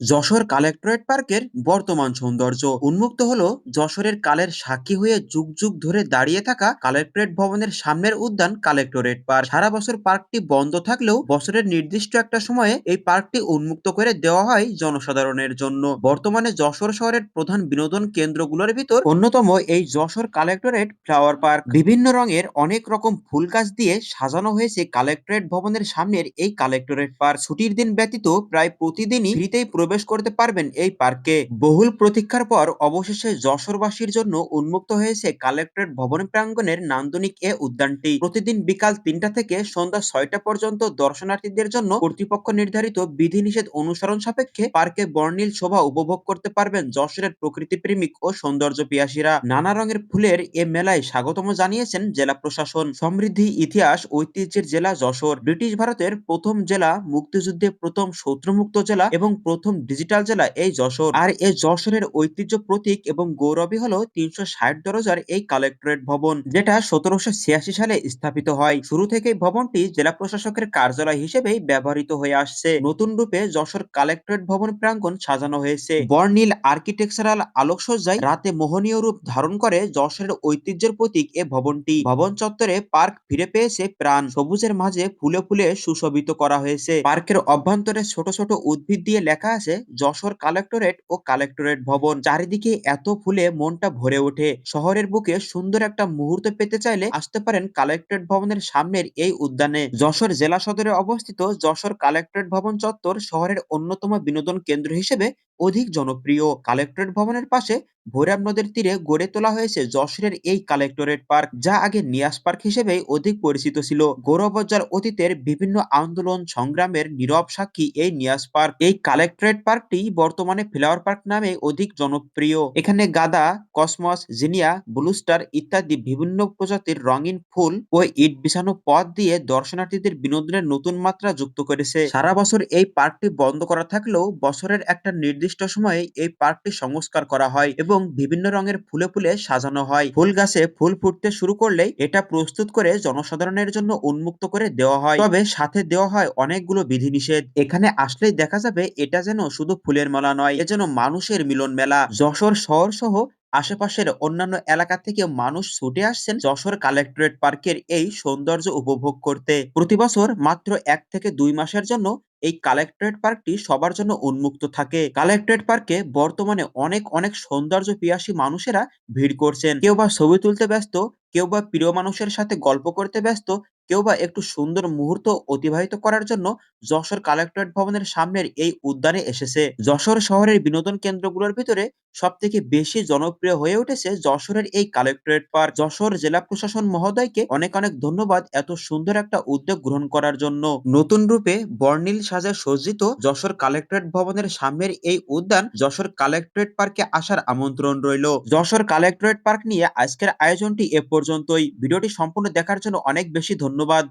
Jessore collectorate পার্কের বর্তমান সৌন্দর্য। উন্মুক্ত হলো যশোরের কালের সাক্ষী হয়ে যুগ যুগ ধরে দাঁড়িয়ে থাকা কালেক্টরেট ভবনের সামনের উদ্যান কালেক্টরেট পার্ক। সারা বছর পার্কটি বন্ধ থাকলেও বছরের নির্দিষ্ট একটা সময়ে এই পার্কটি উন্মুক্ত করে দেওয়া হয় জনসাধারণের জন্য। বর্তমানে যশোর শহরের প্রধান বিনোদন কেন্দ্রগুলোর ভিতর অন্যতম এই যশোর কালেক্টরেট ফ্লাওয়ার পার্ক। বিভিন্ন রঙের অনেক রকম ফুল গাছ দিয়ে সাজানো হয়েছে কালেক্টরেট ভবনের সামনের এই কালেক্টরেট পার্ক। ছুটির দিন ব্যতীত প্রায় প্রতিদিনই ফ্রিতেই প্রবেশ করতে পারবেন এই পার্কে। বহুল প্রতীক্ষার পর অবশেষে যশোরবাসীর জন্য উন্মুক্ত হয়েছে কালেক্টরেট ভবন প্রাঙ্গণের নান্দনিক এ উদ্যানটি। প্রতিদিন বিকাল তিনটা থেকে সন্ধ্যা ছয়টা পর্যন্ত দর্শনার্থীদের জন্য কর্তৃপক্ষ নির্ধারিত বিধিনিষেধ অনুসরণ সাপেক্ষে পার্কে বর্ণিল শোভা উপভোগ করতে পারবেন যশোরের প্রকৃতি প্রেমিক ও সৌন্দর্য পিয়াসীরা। নানা রঙের ফুলের এ মেলায় স্বাগতম জানিয়েছেন জেলা প্রশাসন। সমৃদ্ধি, ইতিহাস, ঐতিহ্যের জেলা যশোর। ব্রিটিশ ভারতের প্রথম জেলা, মুক্তিযুদ্ধে প্রথম শত্রুমুক্ত জেলা এবং প্রথম ডিজিটাল জেলা এই যশোর। আর এই যশোরের ঐতিহ্য প্রতীক এবং গৌরবই হলো তিনশো ষাট দরজার এই কালেক্টরেট ভবন, যেটা সতেরোশো ছিয়াশি সালে স্থাপিত হয়। শুরু থেকেই ভবনটি জেলা প্রশাসকের কার্যালয় হিসেবেই ব্যবহৃত হয়ে আসছে। নতুন রূপে যশোর কালেক্টরেট ভবন প্রাঙ্গণ সাজানো হয়েছে। বর্ণিল আর্কিটেকচারাল আলোকসজ্জায় রাতে মোহনীয় রূপ ধারণ করে যশোরের ঐতিহ্যের প্রতীক এ ভবনটি। ভবন চত্বরে পার্ক ফিরে পেয়েছে প্রাণ। সবুজের মাঝে ফুলে ফুলে সুশোভিত করা হয়েছে। পার্কের অভ্যন্তরে ছোট ছোট উদ্ভিদ দিয়ে লেখা আছে যশোর কালেক্টরেট ও কালেক্টরেট ভবন। চারিদিকে এত ফুলে মনটা ভরে ওঠে। শহরের বুকে সুন্দর একটা মুহূর্ত পেতে চাইলে আসতে পারেন কালেক্টরেট ভবনের সামনের এই উদ্যানে। যশোর জেলা সদরে অবস্থিত যশোর কালেক্টরেট ভবন চত্বর শহরের অন্যতম বিনোদন কেন্দ্র হিসেবে অধিক জনপ্রিয় কালেক্টরেট ভবনের পাশে ভৈরব নদের তীরে গড়ে তোলা হয়েছে যশোরের এই কালেক্টরেট পার্ক, যা আগে নিয়াস পার্ক হিসেবে অধিক পরিচিত ছিল। গৌরবোজ্জ্বল অতীতের বিভিন্ন আন্দোলন সংগ্রামের নীরব সাক্ষী এই নিয়াস পার্ক। এই কালেক্টরেট পার্কটি বর্তমানে ফ্লাওয়ার পার্ক নামে অধিক জনপ্রিয়। এখানে গাদা, কসমস, জিনিয়া ব্লুস্টার ইত্যাদি বিভিন্ন প্রজাতির রঙিন ফুল ও ইট বিছানো পথ দিয়ে দর্শনার্থীদের বিনোদনের নতুন মাত্রা যুক্ত করেছে। সারা বছর এই পার্কটি বন্ধ করা থাকলেও বছরের একটা নির্দিষ্ট সময়ে এই পার্কটি সংস্কার করা হয় এবং বিভিন্ন রঙের ফুলে ফুলে সাজানো হয়। ফুল গাছে ফুল ফুটতে শুরু করলেই এটা প্রস্তুত করে জনসাধারণের জন্য উন্মুক্ত করে দেওয়া হয়। তবে সাথে দেওয়া হয় অনেকগুলো বিধিনিষেধ। এখানে আসলেই দেখা যাবে এটা যেন শুধু ফুলের মেলা নয়, এ যেন মানুষের মিলন মেলা যশোর শহর সহ আশেপাশের অন্যান্য এলাকা থেকে মানুষ ছুটে আসছেন যশোর কালেক্টরেট পার্কের এই সৌন্দর্য উপভোগ করতে। প্রতি বছর মাত্র এক থেকে দুই মাসের জন্য এই কালেক্টরেট পার্কটি সবার জন্য উন্মুক্ত থাকে। কালেক্টরেট পার্কে বর্তমানে অনেক অনেক সৌন্দর্য পিয়াসী মানুষেরা ভিড় করছেন। কেউ বা ছবি তুলতে ব্যস্ত, কেউ বা প্রিয় মানুষের সাথে গল্প করতে ব্যস্ত কেউ বা একটু সুন্দর মুহূর্ত অতিবাহিত করার জন্য যশোর কালেক্টরেট ভবনের সামনের এই উদ্যানে এসেছে। যশোর শহরের বিনোদন কেন্দ্রগুলোর ভিতরে সব থেকে বেশি জনপ্রিয় হয়ে উঠেছে যশোরের এই কালেক্টরেট পার্ক। যশোর জেলা প্রশাসন মহোদয়কে অনেক অনেক ধন্যবাদ এত সুন্দর একটা উদ্যোগ গ্রহণ করার জন্য। নতুন রূপে বর্ণিল সাজে সজ্জিত যশোর কালেক্টরেট ভবনের সামনের এই উদ্যান যশোর কালেক্টরেট পার্কে আসার আমন্ত্রণ রইল। যশোর কালেক্টরেট পার্ক নিয়ে আজকের আয়োজনটি এ পর্যন্তই। ভিডিওটি সম্পূর্ণ দেখার জন্য অনেক বেশি ধন্যবাদ।